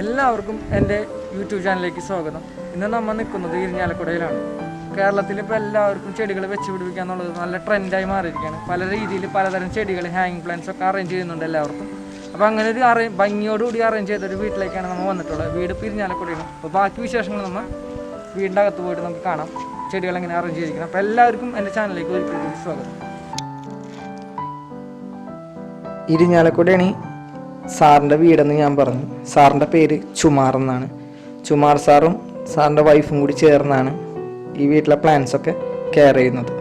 എല്ലാവർക്കും എന്റെ യൂട്യൂബ് ചാനലിലേക്ക് സ്വാഗതം. ഇന്ന് നമ്മൾ നിൽക്കുന്നത് ഇരിഞ്ഞാലക്കുടയിലാണ്. കേരളത്തിൽ ഇപ്പോൾ എല്ലാവർക്കും ചെടികൾ വെച്ച് പിടിപ്പിക്കുക എന്നുള്ളത് നല്ല ട്രെൻഡായി മാറിയിരിക്കുകയാണ്. പല രീതിയിൽ പലതരം ചെടികൾ ഹാങ്ങിങ് പ്ലാന്റ്സ് ഒക്കെ അറേഞ്ച് ചെയ്യുന്നുണ്ട് എല്ലാവർക്കും. അപ്പോൾ അങ്ങനെ ഒരു അറേ ഭംഗിയോടുകൂടി അറേഞ്ച് ചെയ്തൊരു വീട്ടിലേക്കാണ് നമ്മൾ വന്നിട്ടുള്ളത്. വീട് പിരിഞ്ഞാലക്കുടയാണ് അപ്പോൾ ബാക്കി വിശേഷങ്ങൾ നമ്മൾ വീടിന്റെ അകത്ത് പോയിട്ട് നമുക്ക് കാണാം. ചെടികൾ എങ്ങനെ അറേഞ്ച് ചെയ്തിരിക്കണം അപ്പോൾ എല്ലാവർക്കും എന്റെ ചാനലിലേക്ക് ഒരു സ്വാഗതം. ഇരിഞ്ഞാലക്കുടയാണ് സാറിന്റെ വീടെന്ന് ഞാൻ പറഞ്ഞു. സാറിന്റെ പേര് ചുമാർ എന്നാണ്. ചുമാർ സാറും സാറിന്റെ വൈഫും കൂടി ചേർന്നാണ് ഈ വീട്ടിലെ പ്ലാൻസ് ഒക്കെ കെയർ ചെയ്യുന്നത്.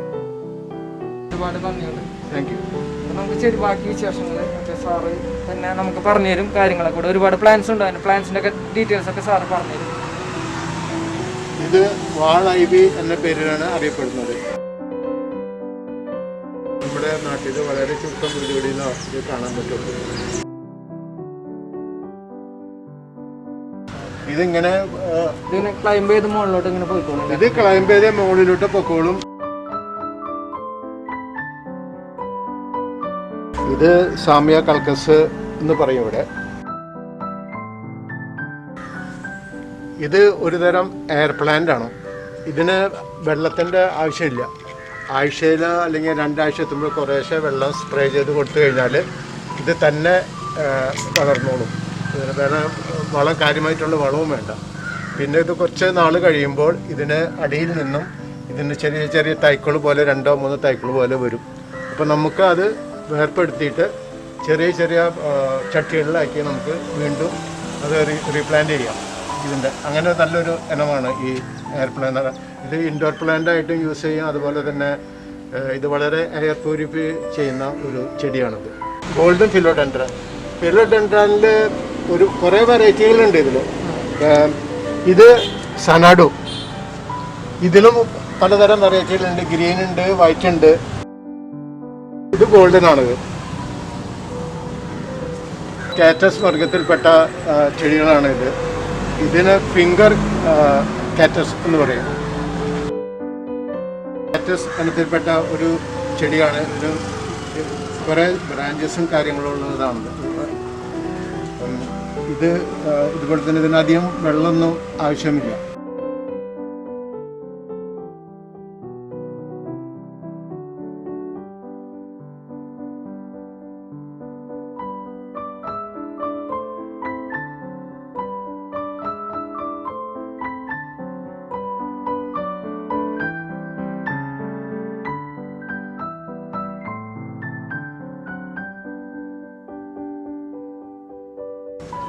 ഒരുപാട് നന്ദിയുണ്ട്. താങ്ക് യു അപ്പോൾ നമുക്ക് ചെടി ബാക്കി വിശേഷങ്ങൾ ഒക്കെ സാറ് തന്നെ നമുക്ക് പറഞ്ഞു തരും കാര്യങ്ങളൊക്കെ കൂടെ ഒരുപാട് പ്ലാൻസ് ഉണ്ട്. അതിന് പ്ലാൻസിന്റെ ഒക്കെ ഡീറ്റെയിൽസ് ഒക്കെ സാറ് പറഞ്ഞു തരും ഇത് വാൾ എന്ന പേരിലാണ് അറിയപ്പെടുന്നത്. നമ്മുടെ നാട്ടിൽ വളരെ ചുരുക്കം വീടുകളിൽ ഇത് കാണാൻ പറ്റുള്ളൂ ഇതിങ്ങനെ ഇതിങ്ങനെ ക്ലൈംബ് ചെയ്ത് മുകളിലോട്ട് ഇങ്ങനെ പോയിക്കോളും ഇത് ക്ലൈംബ് ചെയ്ത് മുകളിലോട്ട് പൊക്കോളും. ഇത് സാമിയ കൽക്കസ് എന്ന് പറയും ഇവിടെ. ഇത് ഒരു തരം എയർ പ്ലാന്റ് ആണ്. ഇതിന് വെള്ളത്തിന്റെ ആവശ്യമില്ല. ആഴ്ചയിൽ അല്ലെങ്കിൽ രണ്ടാഴ്ച എത്തുമ്പോൾ കുറേശ്ശെ വെള്ളം സ്പ്രേ ചെയ്ത് കൊടുത്തു കഴിഞ്ഞാൽ ഇത് തന്നെ വളർന്നോളും. വേറെ വളം കാര്യമായിട്ടുള്ള വളവും വേണ്ട. പിന്നെ ഇത് കുറച്ച് നാൾ കഴിയുമ്പോൾ ഇതിന് അടിയിൽ നിന്നും ഇതിന് ചെറിയ ചെറിയ തൈക്കൾ പോലെ രണ്ടോ മൂന്നോ തൈക്കൾ പോലെ വരും. അപ്പോൾ നമുക്ക് അത് വേർപ്പെടുത്തിയിട്ട് ചെറിയ ചെറിയ ചട്ടികളിലാക്കി നമുക്ക് വീണ്ടും അത് റീപ്ലാന്റ് ചെയ്യാം. ഇതിന്റെ അങ്ങനെ നല്ലൊരു ഇനമാണ് ഈ എയർ പ്ലാന്റ് ഇത് ഇൻഡോർ പ്ലാന്റ് ആയിട്ടും യൂസ് ചെയ്യാം. അതുപോലെ തന്നെ ഇത് വളരെ എയർ പ്യൂരിഫൈ ചെയ്യുന്ന ഒരു ചെടിയാണിത്. ഗോൾഡൻ ഫിലോഡെൻഡ്രൻ ഫിലോഡെൻഡ്രനിൽ ഒരു കുറേ വെറൈറ്റികളുണ്ട് ഇതിൽ ഇത് സനാഡു. ഇതിലും പലതരം വെറൈറ്റികളുണ്ട്. ഗ്രീൻ ഉണ്ട് വൈറ്റ് ഉണ്ട്. ഇത് ഗോൾഡൻ ആണിത് കാറ്റസ് വർഗത്തിൽപ്പെട്ട ചെടികളാണ് ഇത്. ഇതിന് ഫിംഗർ കാറ്റസ് എന്ന് പറയും. കാറ്റസ് ഇനത്തിൽപ്പെട്ട ഒരു ചെടിയാണ്. ഇത് കുറേ ബ്രാഞ്ചസും കാര്യങ്ങളും ഉള്ളതാണത് ഇത് ഇതുപോലെ തന്നെ ഇതിനധികം വെള്ളമൊന്നും ആവശ്യമില്ല.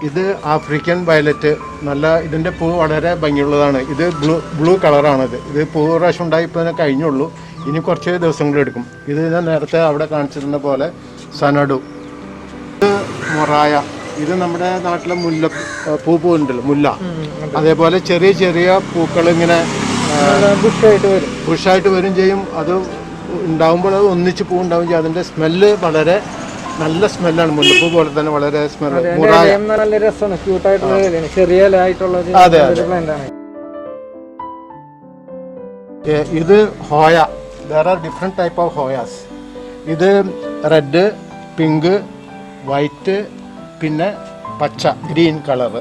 ഇത് ആഫ്രിക്കൻ വയലറ്റ്. നല്ല ഇതിന്റെ പൂ വളരെ ഭംഗിയുള്ളതാണ്. ഇത് ബ്ലൂ ബ്ലൂ കളറാണിത്. ഇത് പൂ പ്രാവശ്യം ഉണ്ടായി ഇപ്പോൾ തന്നെ കഴിഞ്ഞുള്ളൂ. ഇനി കുറച്ച് ദിവസങ്ങളെടുക്കും ഇത് ഞാൻ നേരത്തെ അവിടെ കാണിച്ചിരുന്ന പോലെ സനഡു. ഇത് മൊറായ. ഇത് നമ്മുടെ നാട്ടിലെ മുല്ല പൂ പൂണ്ടല്ലോ മുല്ല. അതേപോലെ ചെറിയ ചെറിയ പൂക്കൾ ഇങ്ങനെ ബുഷായിട്ട് വരും. ബുഷായിട്ട് വരും ചെയ്യും. അത് ഉണ്ടാകുമ്പോൾ അത് ഒന്നിച്ച് പൂ ഉണ്ടാവും ചെയ്യും. അതിന്റെ സ്മെല്ല് വളരെ നല്ല സ്മെല്ലാണ് മുല്ലപ്പൂ പോലെ തന്നെ വളരെ സ്മെല്ല്. നല്ല രസമാണ്. ക്യൂട്ടായിട്ടുള്ള ചെറിയ അതെ, ഇത് hoya. There are different type of hoyas ഇത് റെഡ് പിങ്ക് വൈറ്റ് പിന്നെ പച്ച ഗ്രീൻ കളർ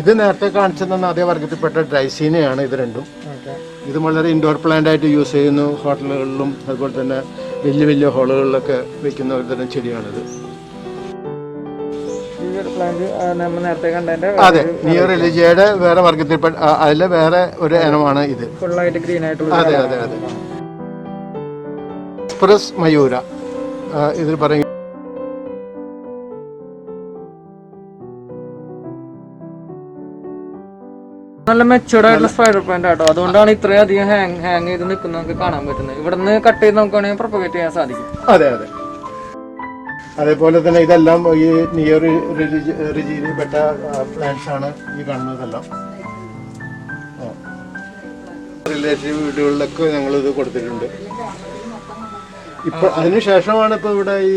ഇത് നേരത്തെ കാണിച്ചു തന്ന അതേ വർഗത്തിൽപ്പെട്ട ഡ്രൈസീനയാണ് ഇത് രണ്ടും. ഇത് വളരെ ഇൻഡോർ പ്ലാന്റ് ആയിട്ട് യൂസ് ചെയ്യുന്നു. ഹോട്ടലുകളിലും അതുപോലെ തന്നെ വലിയ വലിയ ഹോളുകളിലൊക്കെ വെക്കുന്ന ഒരു തരം ചെടിയാണിത്. അതെ നിയർ എലിജയുടെ വേറെ വർഗത്തിൽപ്പെട്ട ആ, അതിലെ വേറെ ഒരു ഇനമാണ് ഇത്. അതെ അതെ അതെ. എക്സ്പ്രസ് മയൂര ഇതിൽ പറയും നല്ല മെച്ചുവർഡ് ആയിട്ടുള്ള സ്പൈഡർ പ്ലാന്റ് ആട്ടോ. അതുകൊണ്ടാണ് ഇത്രയും അധികം ഹാങ് ഹാങ് ചെയ്ത് നിൽക്കുന്നത് നമുക്ക് കാണാൻ പറ്റുന്നത്. ഇവിടുന്ന് കട്ട് ചെയ്ത് നോക്കുകയാണെങ്കിൽ പ്രൊപ്പഗേറ്റ് ചെയ്യാൻ സാധിക്കും. അതെ അതെ. അതേപോലെ തന്നെ ഇതെല്ലാം ഈ നിയർ റിജിയിൽപ്പെട്ട പ്ലാന്റ്സ് ആണ് ഈ കാണുന്നതെല്ലാം റിലേറ്റീവ് വീടുകളിലൊക്കെ ഞങ്ങൾ ഇത് കൊടുത്തിട്ടുണ്ട്. ഇപ്പൊ അതിനുശേഷമാണ് ഇപ്പൊ ഇവിടെ ഈ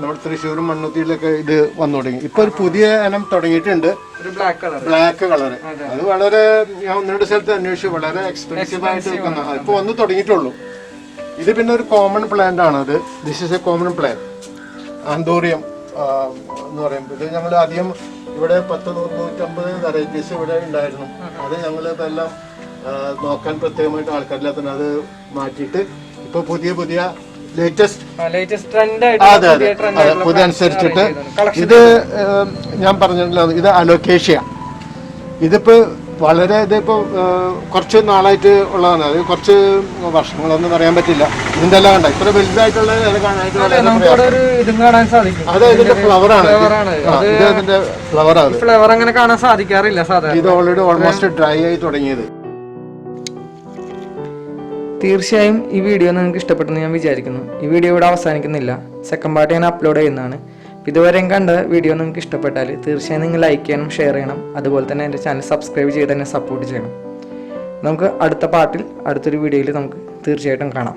നമ്മുടെ തൃശ്ശൂരും മണ്ണുത്തിയിലൊക്കെ ഇത് വന്നു തുടങ്ങി. ഇപ്പൊ ഒരു പുതിയ ഇനം തുടങ്ങിയിട്ടുണ്ട്. ബ്ലാക്ക് കളർ ബ്ലാക്ക് കളർ അത്. വളരെ ഞാൻ ഒന്ന് രണ്ട് സ്ഥലത്ത് അന്വേഷിച്ചു. വളരെ എക്സ്പെൻസീവ് ആയിട്ട് വെക്കുന്ന ഇപ്പൊ വന്ന് തുടങ്ങിയിട്ടുള്ളൂ. ഇത് പിന്നെ ഒരു കോമൺ പ്ലാന്റ് ആണ് അത് this is a common plant anthurium എന്ന് പറയുമ്പോൾ ഇത് ഞങ്ങൾ ആദ്യം ഇവിടെ പത്ത് നൂറ് നൂറ്റമ്പത് വെറൈറ്റീസ് ഇവിടെ ഉണ്ടായിരുന്നു. അത് ഞങ്ങൾ ഇതെല്ലാം നോക്കാൻ പ്രത്യേകമായിട്ട് ആൾക്കാരില്ലാത്ത അത് മാറ്റിയിട്ട് ഇപ്പൊ പുതിയ പുതിയ ലേറ്റസ്റ്റ് ലേറ്റസ്റ്റ് ട്രെൻഡ് അതെ ആയിട്ട് അതെ അതെ. പുതിയ അനുസരിച്ചിട്ട് ഇത് ഞാൻ പറഞ്ഞിട്ടില്ല ഇത് അലോക്കേഷ്യ. ഇതിപ്പോ വളരെ ഇതിപ്പോ കുറച്ച് നാളായിട്ട് ഉള്ളതാണ്. അത് കുറച്ച് വർഷങ്ങളൊന്നും പറയാൻ പറ്റില്ല. ഇതിന്റെല്ലാം കണ്ട? ഇത്ര വലുതായിട്ടുള്ള കാണാനായിട്ട് അത് ഇതിന്റെ ഫ്ലവർ ഇതിന്റെ അങ്ങനെ കാണാൻ സാധിക്കാറില്ല ഇത് ഓൾറെഡി ഓൾമോസ്റ്റ് ഡ്രൈ ആയി തുടങ്ങിയത്. തീർച്ചയായും ഈ വീഡിയോ നിങ്ങൾക്ക് ഇഷ്ടപ്പെട്ടെന്ന് ഞാൻ വിചാരിക്കുന്നു. ഈ വീഡിയോ ഇവിടെ അവസാനിക്കുന്നില്ല. സെക്കൻഡ് പാർട്ട് ഞാൻ അപ്ലോഡ് ചെയ്യുന്നതാണ്. ഇതുവരെയും കണ്ട വീഡിയോ നിങ്ങൾക്ക് ഇഷ്ടപ്പെട്ടാൽ തീർച്ചയായും നിങ്ങൾ ലൈക്ക് ചെയ്യണം ഷെയർ ചെയ്യണം. അതുപോലെ തന്നെ എന്റെ ചാനൽ സബ്സ്ക്രൈബ് ചെയ്ത് തന്നെ സപ്പോർട്ട് ചെയ്യണം. നമുക്ക് അടുത്ത പാർട്ടിൽ അടുത്തൊരു വീഡിയോയിൽ നമുക്ക് തീർച്ചയായിട്ടും കാണാം.